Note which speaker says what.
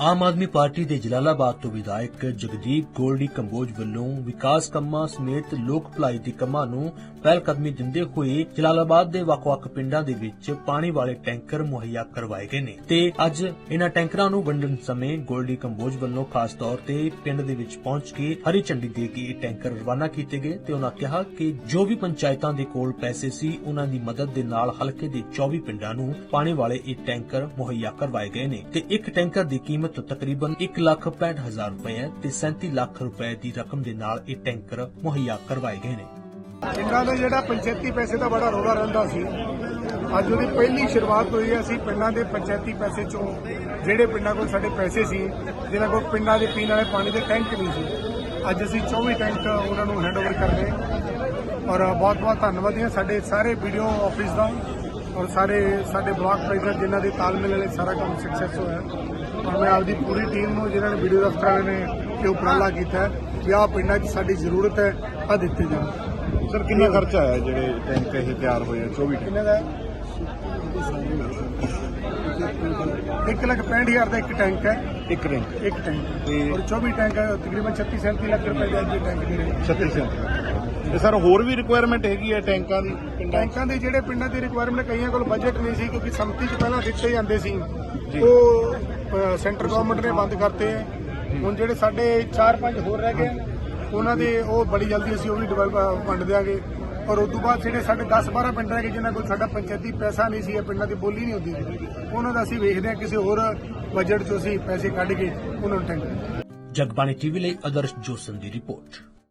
Speaker 1: Aam Aadmi party ਦੇ ਜਲਾਲਾਬਾਦ ਤੋਂ ਵਿਧਾਇਕ ਜਗਦੀਪ ਗੋਲਡੀ ਕੰਬੋਜ ਵੱਲੋਂ ਵਿਕਾਸ ਕੰਮਾਂ ਸਮੇਤ ਲੋਕ ਭਲਾਈ ਦੇ ਕੰਮਾਂ ਨੂੰ ਪਹਿਲਕਦਮੀ ਦਿੰਦੇ ਹੋਏ ਜਲਾਲਾਬਾਦ ਦੇ ਵੱਖ-ਵੱਖ ਪਿੰਡਾਂ ਦੇ ਵਿੱਚ ਪਾਣੀ ਵਾਲੇ ਟੈਂਕਰ ਮੁਹੱਈਆ ਕਰਵਾਏ ਗਏ ਨੇ। ਤੇ ਅੱਜ ਇਹਨਾਂ ਟੈਂਕਰਾਂ ਨੂੰ ਵੰਡਣ ਸਮੇਂ ਗੋਲਡੀ ਕੰਬੋਜ ਵੱਲੋਂ ਖਾਸ ਤੌਰ ਤੇ ਪਿੰਡ ਦੇ ਵਿੱਚ ਪਹੁੰਚ ਕੇ ਹਰੀ ਝੰਡੀ ਦੇ ਕੇ ਇਹ ਟੈਂਕਰ ਰਵਾਨਾ ਕੀਤੇ ਗਏ ਤੇ ਉਹਨਾਂ ਕਿਹਾ ਕਿ ਜੋ ਵੀ ਪੰਚਾਇਤਾਂ ਦੇ ਕੋਲ ਪੈਸੇ ਸੀ, ਉਹਨਾਂ ਦੀ ਮਦਦ ਦੇ ਨਾਲ ਹਲਕੇ ਦੇ 24 ਪਿੰਡਾਂ ਨੂੰ ਪਾਣੀ ਵਾਲੇ ਇਹ ਟੈਂਕਰ ਮੁਹੱਈਆ ਕਰਵਾਏ ਗਏ ਨੇ। ਤੇ ਇੱਕ ਟੈਂਕਰ ਦੀ ਕੀਮਤ ਤਕਰੀਬਨ 165000 ਰੁਪਏ ਤੇ 37 ਲੱਖ ਰੁਪਏ ਦੀ ਰਕਮ ਦੇ ਨਾਲ ਇਹ ਟੈਂਕਰ ਮੁਹੱਈਆ ਕਰਵਾਏ ਗਏ ਨੇ।
Speaker 2: ਪਿੰਡਾਂ ਦਾ ਜਿਹੜਾ ਪੰਚਾਇਤੀ ਪੈਸੇ ਦਾ ਬੜਾ ਰੋਲਾ ਰਹਿੰਦਾ ਸੀ। ਅੱਜ ਉਹਦੀ ਪਹਿਲੀ ਸ਼ੁਰੂਆਤ ਹੋਈ ਹੈ, ਅਸੀਂ ਪਿੰਡਾਂ ਦੇ ਪੰਚਾਇਤੀ ਪੈਸੇ ਚੋਂ ਜਿਹੜੇ ਪਿੰਡਾਂ ਕੋਲ ਸਾਡੇ ਪੈਸੇ ਸੀ, ਜਿਹਨਾਂ ਕੋਲ ਪਿੰਡਾਂ ਦੇ ਪੀਣ ਵਾਲੇ ਪਾਣੀ ਦੇ ਟੈਂਕ ਨਹੀਂ ਸੀ, ਅੱਜ ਅਸੀਂ 24 ਟੈਂਕ ਉਹਨਾਂ ਨੂੰ ਹੈਂਡਓਵਰ ਕਰ ਰਹੇ ਔਰ ਬਹੁਤ ਬਹੁਤ ਧੰਨਵਾਦੀ ਹਾਂ ਸਾਡੇ ਸਾਰੇ ਵੀਡੀਓ ਆਫਿਸ ਦਾ। ਔਰ ਸਾਰੇ ਸਾਡੇ ਬਲਾਕ ਪ੍ਰੈਜ਼ੀਡੈਂਟ ਜਿਨ੍ਹਾਂ ਦੇ ਤਾਲਮੇਲ ਨਾਲ ਸਾਰਾ ਕੰਮ ਸਕਸੈਸ ਹੋਇਆ ਔਰ ਮੈਂ ਆਪਦੀ ਪੂਰੀ ਟੀਮ ਨੂੰ ਜਿਨ੍ਹਾਂ ਨੇ ਵੀਡੀਓ ਦਫ਼ਤਰਾਂ ਨੇ ਇਹ ਉਪਰਾਲਾ ਕੀਤਾ ਵੀ ਆਹ ਪਿੰਡਾਂ 'ਚ ਸਾਡੀ ਜ਼ਰੂਰਤ ਹੈ ਆ ਦਿੱਤੇ ਜਾਣ।
Speaker 3: ਸਰ ਕਿੰਨਾ ਖਰਚਾ ਆਇਆ ਜਿਹੜੇ ਟੈਂਕ ਇਹ ਤਿਆਰ ਹੋਏ ਆ? 24 ਟੈਂਕ
Speaker 2: ਕਿੰਨੇ ਦਾ? ਇੱਕ ਲੱਖ 65000 ਦਾ ਇੱਕ ਟੈਂਕ ਹੈ।
Speaker 3: ਇੱਕ ਟੈਂਕ
Speaker 2: ਇੱਕ ਟੈਂਕ।
Speaker 3: ਤੇ-
Speaker 2: ਔਰ 24 ਟੈਂਕ ਹੈ, ਤਕਰੀਬਨ 36 37 ਲੱਖ ਰੁਪਏ ਦੇ ਦੇ ਟੈਂਕ ਜਿਹੜੇ
Speaker 3: 36 ਸੈਂਟ ਤੇ ਸਰ ਹੋਰ ਵੀ ਰਿਕੁਆਇਰਮੈਂਟ ਹੈਗੀ ਹੈ ਟੈਂਕਾਂ ਦੀ?
Speaker 2: ਟੈਂਕਾਂ ਦੇ ਜਿਹੜੇ ਪਿੰਡਾਂ ਦੀ ਰਿਕੁਆਇਰਮੈਂਟ ਕਈਆਂ ਕੋਲ ਬਜਟ ਨਹੀਂ ਸੀ ਕਿਉਂਕਿ ਸੰਮਤੀ ਚ ਪਹਿਲਾਂ ਦਿੱਤੇ ਜਾਂਦੇ ਸੀ। ਉਹ ਸੈਂਟਰ ਗਵਰਨਮੈਂਟ ਨੇ ਬੰਦ ਕਰਤੇ। ਹੁਣ ਜਿਹੜੇ ਸਾਡੇ 4-5 ਹੋਰ ਰਹਿ ਗਏ ਹਨ, ਉਹਨਾਂ ਦੇ ਉਹ ਬੜੀ ਜਲਦੀ ਅਸੀਂ ਉਹ ਵੀ ਡਿਵੈਲਪ ਵੰਡ ਦਿਆਂਗੇ। ਔਰ ਉਸ ਤੋਂ ਬਾਅਦ ਜਿਹੜੇ ਸਾਡੇ 10-12 ਪਿੰਡ ਹੈਗੇ ਗਏ ਜਿਨ੍ਹਾਂ ਕੋਲ ਸਾਡਾ ਪੰਚਾਇਤੀ ਪੈਸਾ ਨਹੀਂ ਸੀ ਜਾਂ ਪਿੰਡਾਂ ਦੀ ਬੋਲੀ ਨਹੀਂ ਹੁੰਦੀ ਉਹਨਾਂ ਦਾ ਅਸੀਂ ਵੇਖਦੇ ਹਾਂ, ਕਿਸੇ ਹੋਰ ਬਜਟ 'ਚੋਂ ਅਸੀਂ ਪੈਸੇ ਕੱਢ ਕੇ ਉਹਨਾਂ ਨੂੰ ਟੈਂਕ
Speaker 1: ਜਗਬਾਣੀ ਟੀਵੀ ਲਈ ਆਦਰਸ਼ ਜੋਸਨ ਦੀ ਰਿਪੋਰਟ।